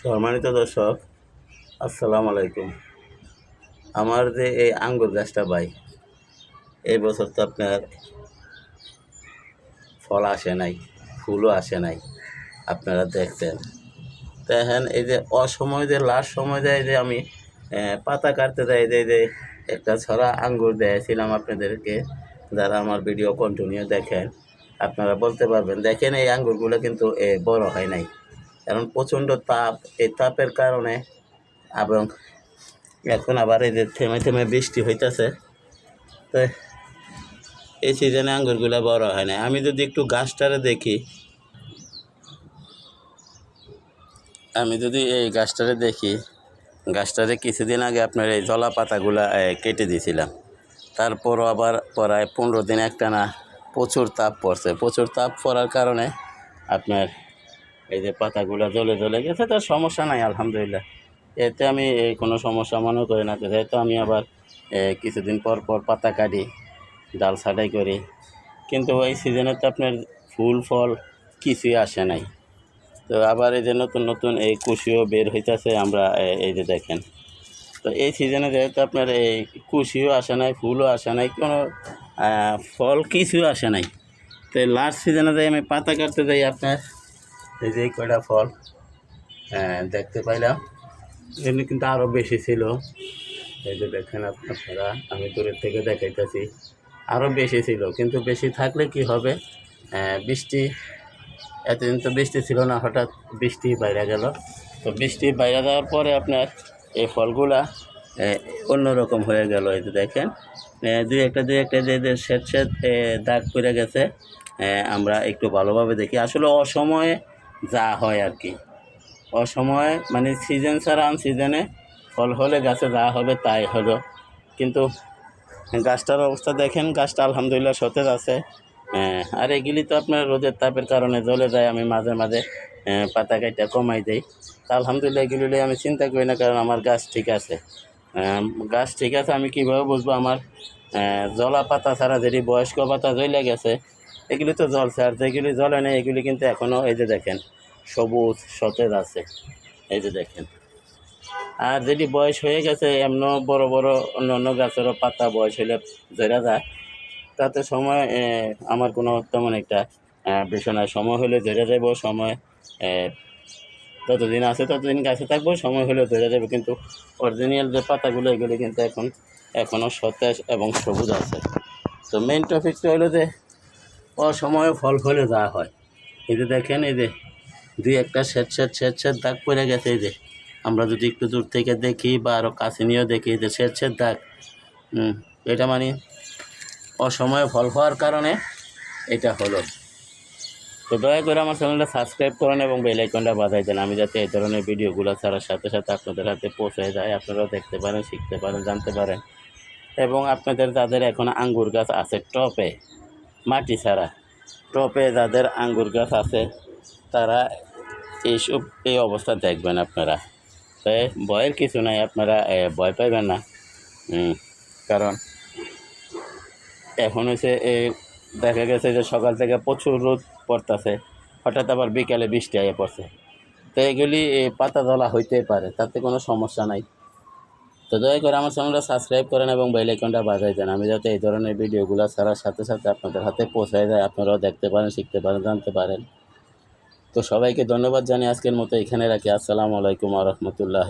সম্মানিত দর্শক আসসালামু আলাইকুম। আমার যে এই আঙ্গুর গাছটা ভাই এই বছর তো আপনার ফল আসে নাই ফুলও আসে নাই আপনারা দেখছেন। দেখেন এই যে অসময় যে লাস্ট সময় দেয় যে আমি পাতা কাটতে দেয় যে যে একটা ছড়া আঙ্গুর দিয়েছিলাম আপনাদেরকে যারা আমার ভিডিও কন্টিনিউ দেখেন আপনারা বলতে পারবেন দেখেন এই আঙ্গুরগুলো কিন্তু এ, বড় হয় নাই। কারণ প্রচণ্ড তাপ। এই তাপের কারণে এবং এখন আবার এই যে থেমে থেমে বৃষ্টি হইতেছে। তো এই সিজনে আঙ্গুরগুলো বড় হয় না আমি যদি একটু গাছটারে দেখি, আমি যদি এই গাছটারে দেখি, গাছটারে কিছুদিন আগে আপনার এই জলা পাতাগুলা কেটে দিয়েছিলাম তারপরও আবার প্রায় পনেরো দিন একটানা প্রচুর তাপ পড়ছে। প্রচুর তাপ পড়ার কারণে আপনার এই যে পাতাগুলো জ্বলে জ্বলে গেছে তার সমস্যা নাই, আলহামদুলিল্লাহ। এতে আমি কোনো সমস্যা মনে করি না, যেহেতু আমি আবার কিছুদিন পর পর পাতা কাটি, ডাল ছাটাই করি। কিন্তু ওই সিজনে তো আপনার ফুল, ফল কিছুই আসে নাই। তো আবার এই যে নতুন নতুন এই কুশিও বের হইতেছে, আমরা এই যে দেখেন। তো এই সিজনে যেহেতু আপনার এই কুশিও আসে নাই, ফুলও আসে নাই, কোনো ফল কিছু আসে নাই। তো লাস্ট সিজনে যাই আমি পাতা কাটতে যাই আপনার এই যে কয়টা ফল আহ, দেখতে পাইলাম। এমনি কিন্তু আরও বেশি ছিল। এই যে দেখেন আপ- আপনারা আমি দূরের থেকে দেখাইতেছি। আরও বেশি ছিল কিন্তু বেশি থাকলে কি হবে? বৃষ্টি এতদিন তো বৃষ্টি ছিল না হঠাৎ বৃষ্টি বাইরে গেল। তো বৃষ্টি বাইরে যাওয়ার পরে আপনার এই ফলগুলা অন্যরকম হয়ে গেল। এই যে দেখেন দুই একটা দুই একটা যে যে শ্বেত দাগ পড়ে গেছে আমরা একটু ভালোভাবে দেখি। আসলে অসময়ে যা হয় আর কি। অসময়ে মানে সিজন ছাড়া আন সিজনে ফল হলে গাছে যা হবে তাই হলো। কিন্তু গাছটার অবস্থা দেখেন, গাছটা আলহামদুলিল্লাহ সতেজ আছে। আর এগুলি তো আপনার রোদের তাপের কারণে জ্বলে যায়, আমি মাঝে মাঝে পাতা কাটা কমাই দেই। তা আলহামদুলিল্লাহ এগুলি আমি চিন্তা করি না, কারণ আমার গাছ ঠিক আছে। গাছ ঠিক আছে, আমি কীভাবে বুঝব? আমার জলা পাতা ছাড়া যেটি বয়স্ক পাতা জ্বলে গেছে এগুলি তো জ্বলছে আর যেগুলি জ্বলে নেই, এগুলি কিন্তু এখনও এই যে দেখেন, সবুজ, সতেজ আছে। এই যে দেখেন। আর যদি বয়স হয়ে গেছে, এমন বড় বড় অন্য অন্য গাছেরও পাতা বয়স হলে জেরা যায়। তাতে সময় আমার কোনো তেমন একটা বিষয় সময় হলে ধরে যাব সময় ততদিন আছে ততদিন গাছে থাকব, সময় হলে ধরে যাবে কিন্তু অরিজিনাল যে পাতাগুলো, এগুলো কিন্তু এখন এখনও সতেজ এবং সবুজ আছে। তো মেইন টপিকটা হলো যে অসময়ে ফল ফলে যা হয়। এই যে দেখেন, এই যে দুই একটা স্যাঁত স্যাঁত স্যাঁত স্যাঁত দাগ পড়ে গেছে, এই যে। আমরা যদি একটু দূর থেকে দেখি বা আরও কাছে নিয়েও দেখি যে স্যাঁত স্যাঁত দাগ। এটা মানে অসময়ে ফল হওয়ার কারণে এটা হলো। তো দয়া করে আমার চ্যানেলটা সাবস্ক্রাইব করেন এবং বেল আইকনটা বাজাই দেন। আমি যাতে এই ধরনের ভিডিওগুলো ছাড়ার সাথে সাথে আপনাদের হাতে পৌঁছে যায়। আপনারাও দেখতে পারেন, শিখতে পারেন, জানতে পারেন। এবং আপনাদের যাদের এখন আঙ্গুর গাছ আছে, টপে মাটি ছাড়া। টপে যাদের আঙ্গুর গাছ আছে, তারা এইসব এই অবস্থা দেখবেন আপনারা। তাই ভয়ের কিছু নাই, আপনারা ভয় পাইবেন না। কারণ এখন হচ্ছে এ, দেখা গেছে যে সকাল থেকে প্রচুর রোদ পড়তেছে। হঠাৎ আবার বিকালে বৃষ্টি আইয়ে পড়ছে। তো এগুলি পাতা ধলা হইতেই পারে, তাতে কোনো সমস্যা নাই। তো দয়া করে আমার চ্যানেলটা সাবস্ক্রাইব করেন এবং বেল আইকনটা বাজাই দেন। আমি যাতে এই ধরনের ভিডিওগুলো ছাড়ার সাথে সাথে আপনাদের হাতে পৌঁছায় যায়, আপনারাও দেখতে পারেন, শিখতে পারেন, জানতে পারেন। তো সবাইকে ধন্যবাদ জানিয়ে আজকের মতো এখানে রাখি। আসসালামু আলাইকুম আ রহমতুল্লাহ